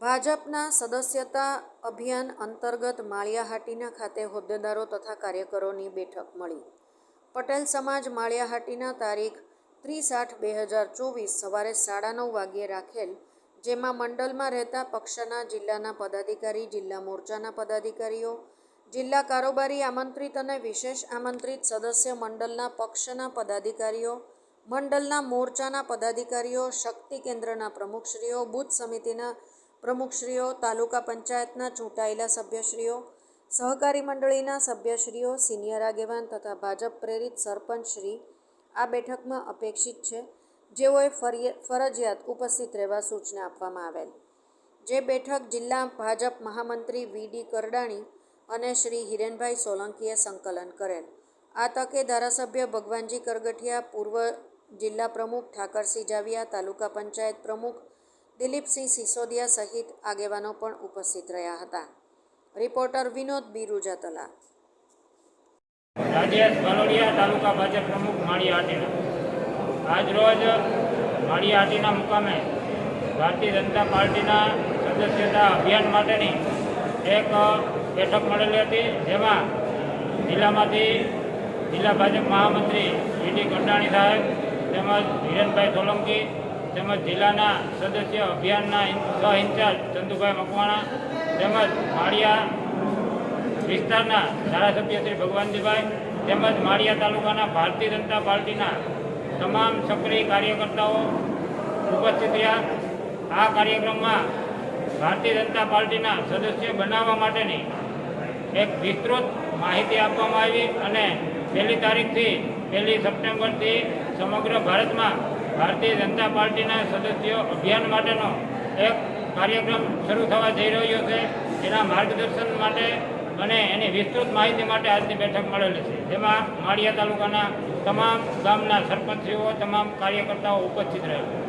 ભાજપના સદસ્યતા અભિયાન અંતર્ગત માળિયાહાટીના ખાતે હોદ્દેદારો તથા કાર્યકરોની બેઠક મળી. પટેલ સમાજ માળિયાહાટીના તારીખ ત્રીસ આઠ બે હજાર ચોવીસ સવારે સાડા નવ વાગ્યે રાખેલ, જેમાં મંડળમાં રહેતા પક્ષના જિલ્લાના પદાધિકારી, જિલ્લા મોરચાના પદાધિકારીઓ, જિલ્લા કારોબારી આમંત્રિત અને વિશેષ આમંત્રિત સદસ્ય મંડળના પક્ષના પદાધિકારીઓ, મંડળના મોરચાના પદાધિકારીઓ, શક્તિ કેન્દ્રના પ્રમુખશ્રીઓ, બૂથ સમિતિના પ્રમુખશ્રીઓ, તાલુકા પંચાયતના ચૂંટાયેલા સભ્યશ્રીઓ, સહકારી મંડળીના સભ્યશ્રીઓ, સિનિયર આગેવાન તથા ભાજપ પ્રેરિત સરપંચશ્રી આ બેઠકમાં અપેક્ષિત છે, જેઓએ ફરજિયાત ઉપસ્થિત રહેવા સૂચના આપવામાં આવેલ. જે બેઠક જિલ્લા ભાજપ મહામંત્રી વી ડી કરડાણી અને શ્રી હિરેનભાઈ સોલંકીએ સંકલન કરેલ. આ તકે ધારાસભ્ય ભગવાનજી કરગઠિયા, પૂર્વ જિલ્લા પ્રમુખ ઠાકરસિંહ જાવિયા, તાલુકા પંચાયત પ્રમુખ દિલીપસિંહ સિસોદિયા સહિત આગેવાનો પણ ઉપસ્થિત રહ્યા હતા. રિપોર્ટર વિનોદ બિરુજા તલા રાજેશ ભાલોડિયા તાલુકા ભાજપ પ્રમુખ માળિયા હાટીના. આજરોજ માળિયા હાટીના મુકામે ભારતીય જનતા પાર્ટીના સદસ્યતા અભિયાન માટેની એક બેઠક મળેલી હતી, જેમાં જિલ્લામાંથી જિલ્લા ભાજપ મહામંત્રી વીડી કંડાણી સાહેબ તેમજ હિરેનભાઈ સોલંકી તેમજ જિલ્લાના સદસ્ય અભિયાનના સહ ઇન્ચાર્જ ચંદુભાઈ મકવાણા, તેમજ માળિયા વિસ્તારના ધારાસભ્ય શ્રી ભગવાનજીભાઈ, તેમજ માળિયા તાલુકાના ભારતીય જનતા પાર્ટીના તમામ સક્રિય કાર્યકર્તાઓ ઉપસ્થિત રહ્યા. આ કાર્યક્રમમાં ભારતીય જનતા પાર્ટીના સદસ્ય બનાવવા માટેની એક વિસ્તૃત માહિતી આપવામાં આવી અને પહેલી તારીખથી પહેલી સપ્ટેમ્બરથી સમગ્ર ભારતમાં ભારતીય જનતા પાર્ટીના સદસ્યો અભિયાન માટેનો એક કાર્યક્રમ શરૂ થવા જઈ રહ્યો છે. એના માર્ગદર્શન માટે અને એની વિસ્તૃત માહિતી માટે આજની બેઠક મળેલી છે. જેમાં માળિયા તાલુકાના તમામ ગામના સરપંચીઓ તમામ કાર્યકર્તાઓ ઉપસ્થિત રહેલા.